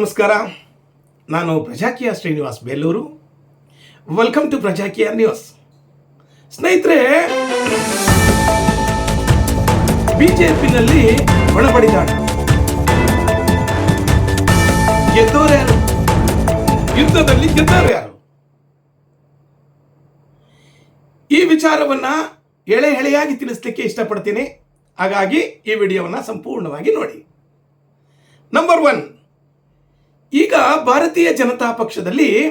ನಮಸ್ಕಾರ. ನಾನು Prajakeeya Srinivas Belur. Welcome to Prajakeeya news ಸ್ನೇಹಿತರೆ, ಬಿಜೆಪಿನಲ್ಲಿ ಒಳಪಡಿದಾಡ ಗೆದ್ದವರು ಯಾರು? ಯುದ್ಧದಲ್ಲಿ ಗೆದ್ದವರು ಯಾರು? ಈ ವಿಚಾರವನ್ನ ಎಳೆ ಎಳೆಯಾಗಿ ತಿಳಿಸ್ಲಿಕ್ಕೆ ಇಷ್ಟಪಡ್ತೀನಿ. ಹಾಗಾಗಿ ಈ ವಿಡಿಯೋವನ್ನು ಸಂಪೂರ್ಣವಾಗಿ ನೋಡಿ. ನಂಬರ್ ಒನ್ ಈಗ ಭಾರತೀಯ ಜನತಾ ಪಕ್ಷದಲ್ಲಿ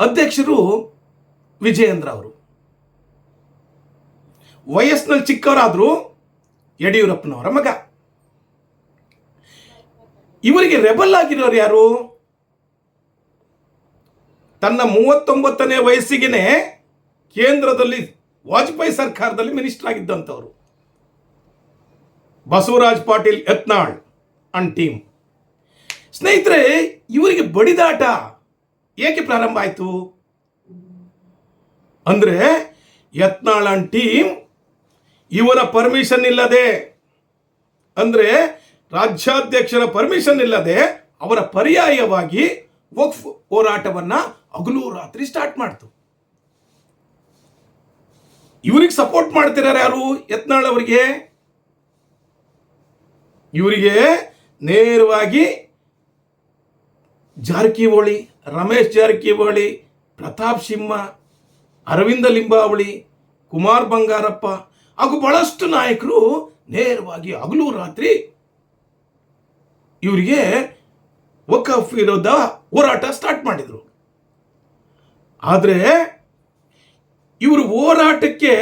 ಅಧ್ಯಕ್ಷರು ವಿಜಯೇಂದ್ರ ಅವರು. ವಯಸ್ಸಿನಲ್ಲಿ ಚಿಕ್ಕವರಾದರೂ ಯಡಿಯೂರಪ್ಪನವರ ಮಗ. ಇವರಿಗೆ ರೆಬಲ್ ಆಗಿರೋರು ಯಾರು? ತನ್ನ ಮೂವತ್ತೊಂಬತ್ತನೇ ವಯಸ್ಸಿಗೆನೆ ಕೇಂದ್ರದಲ್ಲಿ, ವಾಜಪೇಯಿ ಸರ್ಕಾರದಲ್ಲಿ minister ಆಗಿದ್ದಂಥವ್ರು. Basavaraj Patil Yatnal and team. ಸ್ನೇಹಿತರೆ, ಇವರಿಗೆ ಬಡಿದಾಟ ಏಕೆ ಪ್ರಾರಂಭ ಆಯಿತು? ಅಂದರೆ ಯತ್ನಾಳ್ ಅಂಡ್ ಟೀಮ್ ಇವರ ಪರ್ಮಿಷನ್ ಇಲ್ಲದೆ, ಅಂದರೆ ರಾಜ್ಯಾಧ್ಯಕ್ಷರ ಪರ್ಮಿಷನ್ ಇಲ್ಲದೆ ಅವರ ಪರ್ಯಾಯವಾಗಿ ವಕ್ಫ್ ಹೋರಾಟವನ್ನು ಹಗಲು ರಾತ್ರಿ ಸ್ಟಾರ್ಟ್ ಮಾಡ್ತು. ಇವರಿಗೆ ಸಪೋರ್ಟ್ ಮಾಡ್ತಿದ್ದಾರೆ ಯಾರು? ಯತ್ನಾಳ್ ಅವರಿಗೆ. ಇವರಿಗೆ ನೇರವಾಗಿ ಜಾರಕಿಹೊಳಿ, ರಮೇಶ್ ಜಾರಕಿಹೊಳಿ, ಪ್ರತಾಪ್ ಸಿಂಹ, ಅರವಿಂದ ಲಿಂಬಾವಳಿ, ಕುಮಾರ್ ಬಂಗಾರಪ್ಪ ಹಾಗೂ ಬಹಳಷ್ಟು ನಾಯಕರು ನೇರವಾಗಿ ಹಗಲು ರಾತ್ರಿ ಇವರಿಗೆ ವಕಫ್ ವಿರೋಧ ಹೋರಾಟ ಸ್ಟಾರ್ಟ್ ಮಾಡಿದರು. ಆದರೆ ಇವರು ಹೋರಾಟಕ್ಕೆ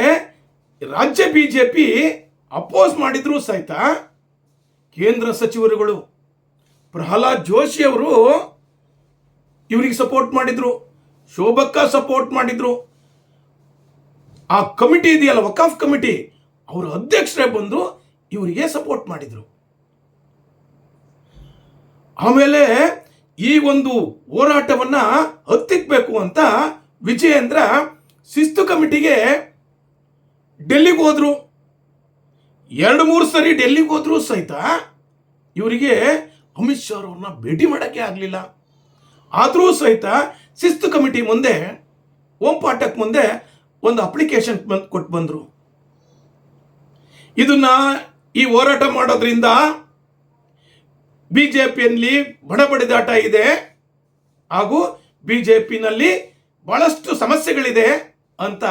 ರಾಜ್ಯ ಬಿ ಜೆ ಪಿ ಅಪೋಸ್ ಮಾಡಿದ್ರು ಸಹಿತ ಕೇಂದ್ರ ಸಚಿವರುಗಳು ಪ್ರಹ್ಲಾದ್ ಜೋಶಿ ಅವರು ಇವರಿಗೆ ಸಪೋರ್ಟ್ ಮಾಡಿದ್ರು. ಶೋಭಕ್ಕ ಸಪೋರ್ಟ್ ಮಾಡಿದ್ರು. ಆ ಕಮಿಟಿ ಇದೆಯಲ್ಲ ವಕಾಫ್ ಕಮಿಟಿ ಅವರ ಅಧ್ಯಕ್ಷರೇ ಬಂದು ಇವರಿಗೆ ಸಪೋರ್ಟ್ ಮಾಡಿದ್ರು. ಆಮೇಲೆ ಈ ಒಂದು ಹೋರಾಟವನ್ನ ಹತ್ತಿಕ್ಬೇಕು ಅಂತ ವಿಜಯೇಂದ್ರ ಶಿಸ್ತು ಕಮಿಟಿಗೆ ಡೆಲ್ಲಿಗೆ ಹೋದ್ರು. ಎರಡು ಮೂರು ಸರಿ ಡೆಲ್ಲಿಗೆ ಹೋದ್ರು ಸಹಿತ ಇವರಿಗೆ ಅಮಿತ್ ಶಾ ಅವ್ರನ್ನ ಭೇಟಿ ಮಾಡೋಕ್ಕೆ ಆಗಲಿಲ್ಲ. ಆದರೂ ಸಹಿತ ಶಿಸ್ತು ಕಮಿಟಿ ಮುಂದೆ, ಓಂ ಪಾಠಕ್ ಮುಂದೆ ಒಂದು ಅಪ್ಲಿಕೇಶನ್ ಬಂದು ಕೊಟ್ಟು ಬಂದರು. ಇದನ್ನ ಈ ಹೋರಾಟ ಮಾಡೋದ್ರಿಂದ ಬಿ ಜೆ ಪಿಯಲ್ಲಿ ಬಡಬಡಿದಾಟ ಇದೆ ಹಾಗೂ ಬಿ ಜೆ ಪಿನಲ್ಲಿ ಬಹಳಷ್ಟು ಸಮಸ್ಯೆಗಳಿದೆ ಅಂತ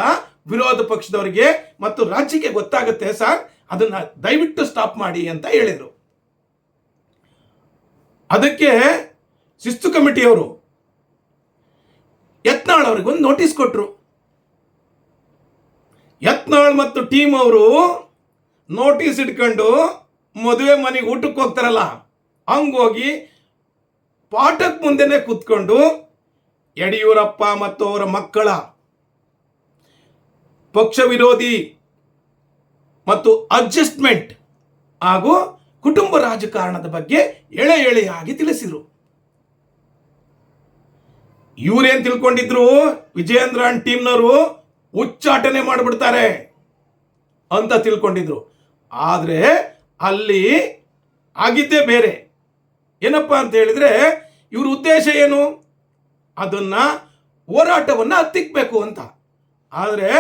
ವಿರೋಧ ಪಕ್ಷದವರಿಗೆ ಮತ್ತು ರಾಜ್ಯಕ್ಕೆ ಗೊತ್ತಾಗುತ್ತೆ ಸರ್. ಅದನ್ನು ದಯವಿಟ್ಟು ಸ್ಟಾಪ್ ಮಾಡಿ ಅಂತ ಹೇಳಿದರು. ಅದಕ್ಕೆ ಶಿಸ್ತು ಕಮಿಟಿಯವರು ಯತ್ನಾಳ್ ಅವ್ರಿಗೆ ಒಂದು ನೋಟಿಸ್ ಕೊಟ್ಟರು ಯತ್ನಾಳ್ ಮತ್ತು ಟೀಮ್ ಅವರು ನೋಟಿಸ್ ಇಟ್ಕೊಂಡು ಮದುವೆ ಮನೆಗೆ ಊಟಕ್ಕೆ ಹೋಗ್ತಾರಲ್ಲ ಹಂಗೋಗಿ ಪಾಠಕ್ಕೆ ಮುಂದೆನೆ ಕೂತ್ಕೊಂಡು ಯಡಿಯೂರಪ್ಪ ಮತ್ತು ಅವರ ಮಕ್ಕಳ ಪಕ್ಷ ವಿರೋಧಿ ಮತ್ತು ಅಡ್ಜಸ್ಟ್ಮೆಂಟ್ ಹಾಗೂ ಕುಟುಂಬ ರಾಜಕಾರಣದ ಬಗ್ಗೆ ಎಳೆ ಎಳೆಯಾಗಿ ತಿಳಿಸಿದರು. ಇವರೇನ್ ತಿಳ್ಕೊಂಡಿದ್ರು? ವಿಜಯೇಂದ್ರ ಅಂಡ್ ಟೀಮ್ನವರು ಉಚ್ಚಾಟನೆ ಮಾಡಿಬಿಡ್ತಾರೆ ಅಂತ ತಿಳ್ಕೊಂಡಿದ್ರು. ಆದರೆ ಅಲ್ಲಿ ಆಗಿದ್ದೇ ಬೇರೆ. ಏನಪ್ಪ ಅಂತ ಹೇಳಿದ್ರೆ ಇವ್ರ ಉದ್ದೇಶ ಏನು? ಅದನ್ನ ಹೋರಾಟವನ್ನು ಹತ್ತಿಕ್ಬೇಕು ಅಂತ. ಆದರೆ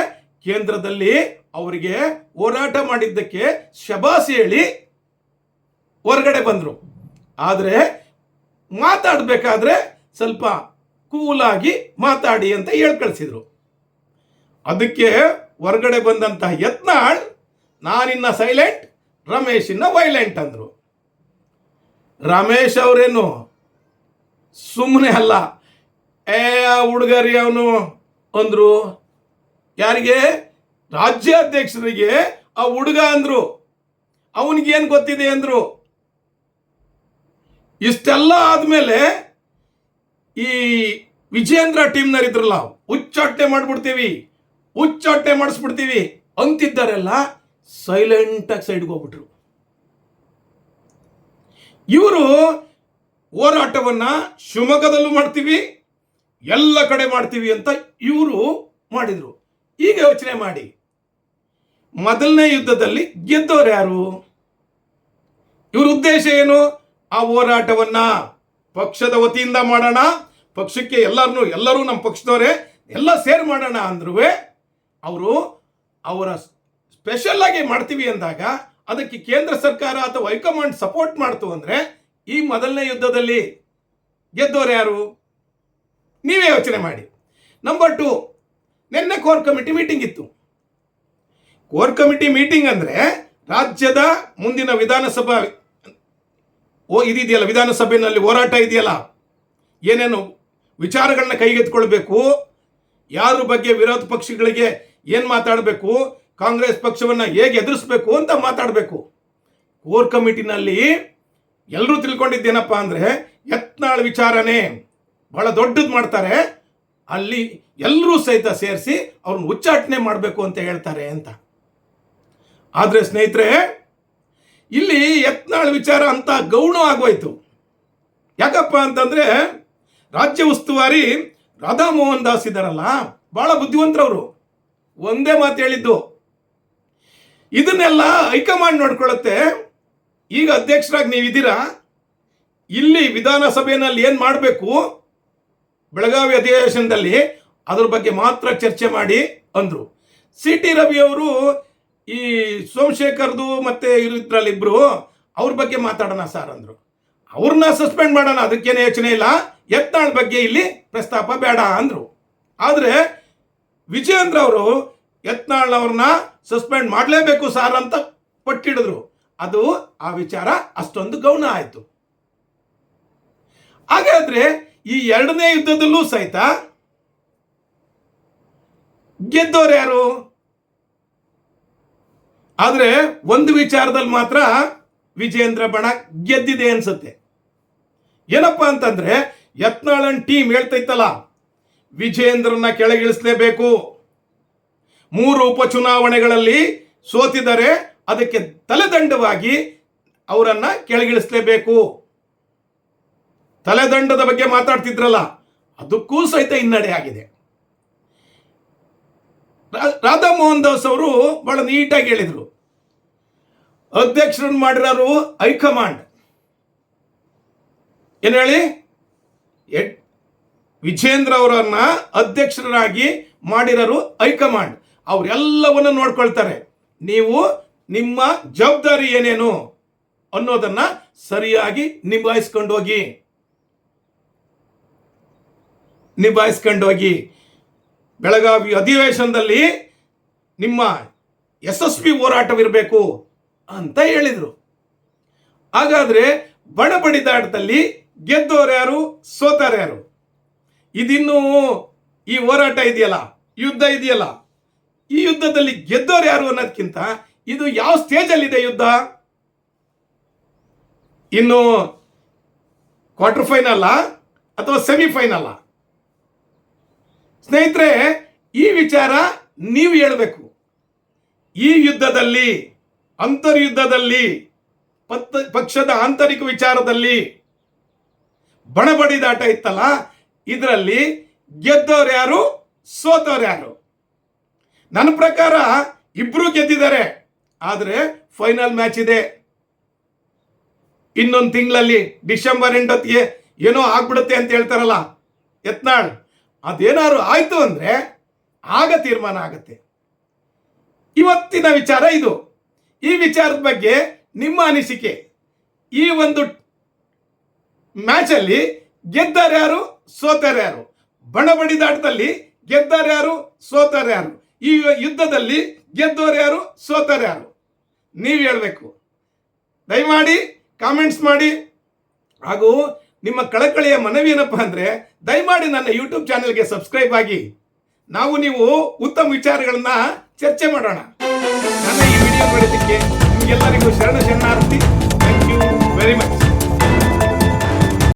ಕೇಂದ್ರದಲ್ಲಿ ಅವರಿಗೆ ಹೋರಾಟ ಮಾಡಿದ್ದಕ್ಕೆ ಶಬಾಸ್ ಹೇಳಿ ಹೊರಗಡೆ ಬಂದರು. ಆದರೆ ಮಾತಾಡಬೇಕಾದ್ರೆ ಸ್ವಲ್ಪ ಕೂಲಾಗಿ ಮಾತಾಡಿ ಅಂತ ಹೇಳಿ ಕಳಿಸಿದ್ರು. ಅದಕ್ಕೆ ಹೊರಗಡೆ ಬಂದಂತಹ ಯತ್ನಾಳ್, ನಾನಿನ್ನ ಸೈಲೆಂಟ್ ರಮೇಶ್ ಇನ್ನ ವೈಲೆಂಟ್ ಅಂದರು. ರಮೇಶ್ ಅವರೇನು ಸುಮ್ಮನೆ ಅಲ್ಲ, ಏ ಹುಡುಗರಿ ಅವನು ಅಂದ್ರು. ಯಾರಿಗೆ? ರಾಜ್ಯಾಧ್ಯಕ್ಷರಿಗೆ ಆ ಹುಡುಗ ಅಂದ್ರು. ಅವನಿಗೇನು ಗೊತ್ತಿದೆ ಅಂದ್ರು. ಇಷ್ಟೆಲ್ಲ ಆದಮೇಲೆ ಈ ವಿಜೇಂದ್ರ ಟೀಮ್ನವರಿದ್ರಲ್ಲ ಉಚ್ಚಾಟನೆ ಮಾಡ್ಬಿಡ್ತೀವಿ. ಉಚ್ಚಾಟನೆ ಮಾಡಿಸ್ಬಿಡ್ತೀವಿ. ಅಂತಿದ್ದಾರೆಲ್ಲ ಸೈಲೆಂಟಾಗಿ ಸೈಡ್ಗೆ ಹೋಗ್ಬಿಟ್ರು. ಇವರು ಹೋರಾಟವನ್ನು ಶಿವಮೊಗ್ಗದಲ್ಲೂ ಮಾಡ್ತೀವಿ, ಎಲ್ಲ ಕಡೆ ಮಾಡ್ತೀವಿ ಅಂತ ಇವರು ಮಾಡಿದ್ರು. ಈಗ ಯೋಚನೆ ಮಾಡಿ. ಮೊದಲನೇ ಯುದ್ಧದಲ್ಲಿ ಗೆದ್ದವರು ಯಾರು? ಇವ್ರ ಉದ್ದೇಶ ಏನು? ಆ ಹೋರಾಟವನ್ನು ಪಕ್ಷದ ವತಿಯಿಂದ ಮಾಡೋಣ ಪಕ್ಷಕ್ಕೆ ಎಲ್ಲರನ್ನೂ ಎಲ್ಲರೂ ನಮ್ಮ ಪಕ್ಷದವರೇ, ಎಲ್ಲ ಸೇರ್ ಮಾಡೋಣ ಅಂದ್ರೂ ಅವರು ಅವರ ಸ್ಪೆಷಲ್ ಆಗಿ ಮಾಡ್ತೀವಿ ಅಂದಾಗ ಅದಕ್ಕೆ ಕೇಂದ್ರ ಸರ್ಕಾರ ಅಥವಾ ಹೈಕಮಾಂಡ್ ಸಪೋರ್ಟ್ ಮಾಡ್ತು ಅಂದ್ರೆ ಈ ಮೊದಲನೇ ಯುದ್ಧದಲ್ಲಿ ಗೆದ್ದೋರು ಯಾರು? ನೀವೇ ಯೋಚನೆ ಮಾಡಿ. ನಂಬರ್ ಟು ನಿನ್ನೆ ಕೋರ್ ಕಮಿಟಿ ಮೀಟಿಂಗ್ ಇತ್ತು. ಕೋರ್ ಕಮಿಟಿ ಮೀಟಿಂಗ್ ಅಂದ್ರೆ ರಾಜ್ಯದ ಮುಂದಿನ ವಿಧಾನಸಭಾ ಓ, ಇದಿದೆಯಲ್ಲ, ವಿಧಾನಸಭೆಯಲ್ಲಿ ಹೋರಾಟ ಇದೆಯಲ್ಲ? ಏನೇನು ವಿಚಾರಗಳನ್ನ ಕೈಗೆತ್ಕೊಳ್ಬೇಕು ಯಾರ ಬಗ್ಗೆ ವಿರೋಧ ಪಕ್ಷಗಳಿಗೆ ಏನು ಮಾತಾಡಬೇಕು, ಕಾಂಗ್ರೆಸ್ ಪಕ್ಷವನ್ನ ಹೇಗೆ ಎದುರಿಸಬೇಕು ಅಂತ ಮಾತಾಡಬೇಕು. ಕೋರ್ ಕಮಿಟಿನಲ್ಲಿ ಎಲ್ಲರೂ ತಿಳ್ಕೊಂಡಿದ್ದೇನಪ್ಪ ಅಂದರೆ ಯತ್ನಾಳ್ ವಿಚಾರನೇ ಬಹಳ ದೊಡ್ಡದು ಮಾಡ್ತಾರೆ. ಅಲ್ಲಿ ಎಲ್ಲರೂ ಸಹಿತ ಸೇರಿಸಿ ಅವ್ರನ್ನ ಉಚ್ಚಾಟನೆ ಮಾಡಬೇಕು ಅಂತ ಹೇಳ್ತಾರೆ ಅಂತ. ಆದರೆ ಸ್ನೇಹಿತರೆ, ಇಲ್ಲಿ ಯತ್ನಾಳ್ ವಿಚಾರ ಅಂತ ಗೌಣ ಆಗೋಯ್ತು. ಯಾಕಪ್ಪ ಅಂತಂದ್ರೆ ರಾಜ್ಯ ಉಸ್ತುವಾರಿ ರಾಧಾ ಮೋಹನ್ ದಾಸ್ ಇದ್ದಾರಲ್ಲ, ಬಹಳ ಬುದ್ಧಿವಂತರವರು. ಒಂದೇ ಮಾತು ಹೇಳಿದ್ದು, ಇದನ್ನೆಲ್ಲ ಹೈಕಮಾಂಡ್ ನೋಡ್ಕೊಳ್ಳುತ್ತೆ. ಈಗ ಅಧ್ಯಕ್ಷರಾಗಿ ನೀವಿದ್ದೀರಾ? ಇಲ್ಲಿ ವಿಧಾನಸಭೆಯಲ್ಲಿ ಏನು ಮಾಡಬೇಕು? ಬೆಳಗಾವಿ ಅಧಿವೇಶನದಲ್ಲಿ ಅದ್ರ ಬಗ್ಗೆ ಮಾತ್ರ ಚರ್ಚೆ ಮಾಡಿ ಅಂದರು. ಸಿ ಟಿ ರವಿ ಅವರು ಈ ಸೋಮಶೇಖರ್ದು ಮತ್ತೆ ಇರಿದ್ರಲ್ಲಿಬ್ಬರು ಅವ್ರ ಬಗ್ಗೆ ಮಾತಾಡೋಣ ಸರ್ ಅಂದರು. ಅವ್ರನ್ನ ಸಸ್ಪೆಂಡ್ ಮಾಡೋಣ, ಅದಕ್ಕೇನು ಯೋಚನೆ ಇಲ್ಲ. ಯತ್ನಾಳ್ ಬಗ್ಗೆ ಇಲ್ಲಿ ಪ್ರಸ್ತಾಪ ಬೇಡ ಅಂದರು. ಆದರೆ ವಿಜಯೇಂದ್ರ ಅವರು ಯತ್ನಾಳ್ ಅವ್ರನ್ನ ಸಸ್ಪೆಂಡ್ ಮಾಡಲೇಬೇಕು ಸಾರ್ ಅಂತ ಪಟ್ಟಿಡಿದ್ರು ಅದು ಆ ವಿಚಾರ ಅಷ್ಟೊಂದು ಗೌಣ ಆಯಿತು. ಹಾಗಾದ್ರೆ ಈ ಎರಡನೇ ಯುದ್ಧದಲ್ಲೂ ಸಹಿತ ಗೆದ್ದೋರು ಯಾರು? ಆದರೆ ಒಂದು ವಿಚಾರದಲ್ಲಿ ಮಾತ್ರ ವಿಜೇಂದ್ರ ಬಣ ಗೆದ್ದಿದೆ ಅನ್ಸುತ್ತೆ. ಏನಪ್ಪಾ ಅಂತಂದ್ರೆ ಯತ್ನಾಳನ್ ಟೀಮ್ ಹೇಳ್ತೈತಲ್ಲ ವಿಜೇಂದ್ರನ ಕೆಳಗಿಳಿಸಲೇಬೇಕು. ಮೂರು ಉಪಚುನಾವಣೆಗಳಲ್ಲಿ ಸೋತಿದರೆ ಅದಕ್ಕೆ ತಲೆದಂಡವಾಗಿ ಅವರನ್ನ ಕೆಳಗಿಳಿಸಲೇಬೇಕು. ತಲೆದಂಡದ ಬಗ್ಗೆ ಮಾತಾಡ್ತಿದ್ರಲ್ಲ, ಅದಕ್ಕೂ ಸಹಿತ ಹಿನ್ನಡೆ ಆಗಿದೆ. ರಾ- ರಾಧಾ ಮೋಹನ್ ದಾಸ್ ಅವರು ಬಹಳ ನೀಟಾಗಿ ಹೇಳಿದರು. ಅಧ್ಯಕ್ಷರನ್ನು ಮಾಡಿರೋರು ಹೈಕಮಾಂಡ್. ಏನು ಹೇಳಿ? ಎಟ್ ವಿಜೇಂದ್ರ ಅವರನ್ನ ಅಧ್ಯಕ್ಷರಾಗಿ ಮಾಡಿರೋರು ಹೈಕಮಾಂಡ್. ಅವರೆಲ್ಲವನ್ನ ನೋಡ್ಕೊಳ್ತಾರೆ. ನೀವು ನಿಮ್ಮ ಜವಾಬ್ದಾರಿ ಏನೇನು ಅನ್ನೋದನ್ನ ಸರಿಯಾಗಿ ನಿಭಾಯಿಸ್ಕೊಂಡು ಹೋಗಿ. ನಿಭಾಯಿಸ್ಕೊಂಡು ಹೋಗಿ. ಬೆಳಗಾವಿ ಅಧಿವೇಶನದಲ್ಲಿ ನಿಮ್ಮ ಯಶಸ್ವಿ ಹೋರಾಟವಿರಬೇಕು ಅಂತ ಹೇಳಿದರು. ಹಾಗಾದರೆ ಬಣ ಗೆದ್ದೋರು ಯಾರು? ಸೋತಾರ ಯಾರು? ಇದಿನ್ನು ಈ ಹೋರಾಟ ಇದೆಯಲ್ಲ, ಯುದ್ಧ ಇದೆಯಲ್ಲ, ಈ ಯುದ್ಧದಲ್ಲಿ ಗೆದ್ದವರು ಯಾರು ಅನ್ನೋದಕ್ಕಿಂತ ಇದು ಯಾವ ಸ್ಟೇಜಲ್ಲಿದೆ ಯುದ್ಧ? ಇನ್ನು ಕ್ವಾರ್ಟರ್ ಫೈನಲ್ಲ ಅಥವಾ ಸೆಮಿಫೈನಲ್ಲ ಸ್ನೇಹಿತರೆ, ಈ ವಿಚಾರ ನೀವು ಹೇಳಬೇಕು. ಈ ಯುದ್ಧದಲ್ಲಿ, ಅಂತರ್ಯುದ್ಧದಲ್ಲಿ ಪಕ್ಷದ ಆಂತರಿಕ ವಿಚಾರದಲ್ಲಿ ಬಣಬಡಿದಾಟ ಇತ್ತಲ್ಲ, ಇದರಲ್ಲಿ ಗೆದ್ದವ್ರು ಯಾರು? ಸೋತವ್ರು ಯಾರು? ನನ್ನ ಪ್ರಕಾರ ಇಬ್ರು ಗೆದ್ದಿದ್ದಾರೆ, ಆದರೆ ಫೈನಲ್ ಮ್ಯಾಚ್ ಇದೆ. ಇನ್ನೊಂದು ತಿಂಗಳಲ್ಲಿ ಡಿಸೆಂಬರ್ ಎಂಟೊತ್ತಿಗೆ ಏನೋ ಆಗ್ಬಿಡುತ್ತೆ ಅಂತ ಹೇಳ್ತಾರಲ್ಲ, ಯತ್ನಾಳ್, ಅದೇನಾದ್ರು ಆಯ್ತು ಅಂದ್ರೆ ಆಗ ತೀರ್ಮಾನ ಆಗುತ್ತೆ. ಇವತ್ತಿನ ವಿಚಾರ ಇದು. ಈ ವಿಚಾರದ ಬಗ್ಗೆ ನಿಮ್ಮ ಅನಿಸಿಕೆ. ಈ ಒಂದು ಮ್ಯಾಚಲ್ಲಿ ಗೆದ್ದಾರೆ ಯಾರು? ಸೋತಾರೆ ಯಾರು? ಬಣ ಬಡಿದಾಟದಲ್ಲಿ ಗೆದ್ದಾರೆ ಯಾರು? ಸೋತಾರೆ ಯಾರು? ಈ ಯುದ್ಧದಲ್ಲಿ ಗೆದ್ದವರು ಯಾರು? ಸೋತಾರೆ ಯಾರು? ನೀವು ಹೇಳಬೇಕು. ದಯಮಾಡಿ ಕಾಮೆಂಟ್ಸ್ ಮಾಡಿ. ಹಾಗೂ ನಿಮ್ಮ ಕಳಕಳಿಯ ಮನವಿ ಏನಪ್ಪ ಅಂದರೆ, ದಯಮಾಡಿ ನನ್ನ ಯೂಟ್ಯೂಬ್ ಚಾನೆಲ್ಗೆ ಸಬ್ಸ್ಕ್ರೈಬ್ ಆಗಿ. ನಾವು ನೀವು ಉತ್ತಮ ವಿಚಾರಗಳನ್ನ ಚರ್ಚೆ ಮಾಡೋಣ. ನನ್ನ ಈ ವಿಡಿಯೋ ನೋಡಿದ್ದಕ್ಕೆ ನಿಮಗೆಲ್ಲರಿಗೂ ಶರಣ ಶರಣಾರ್ಥಿ. Thank you very much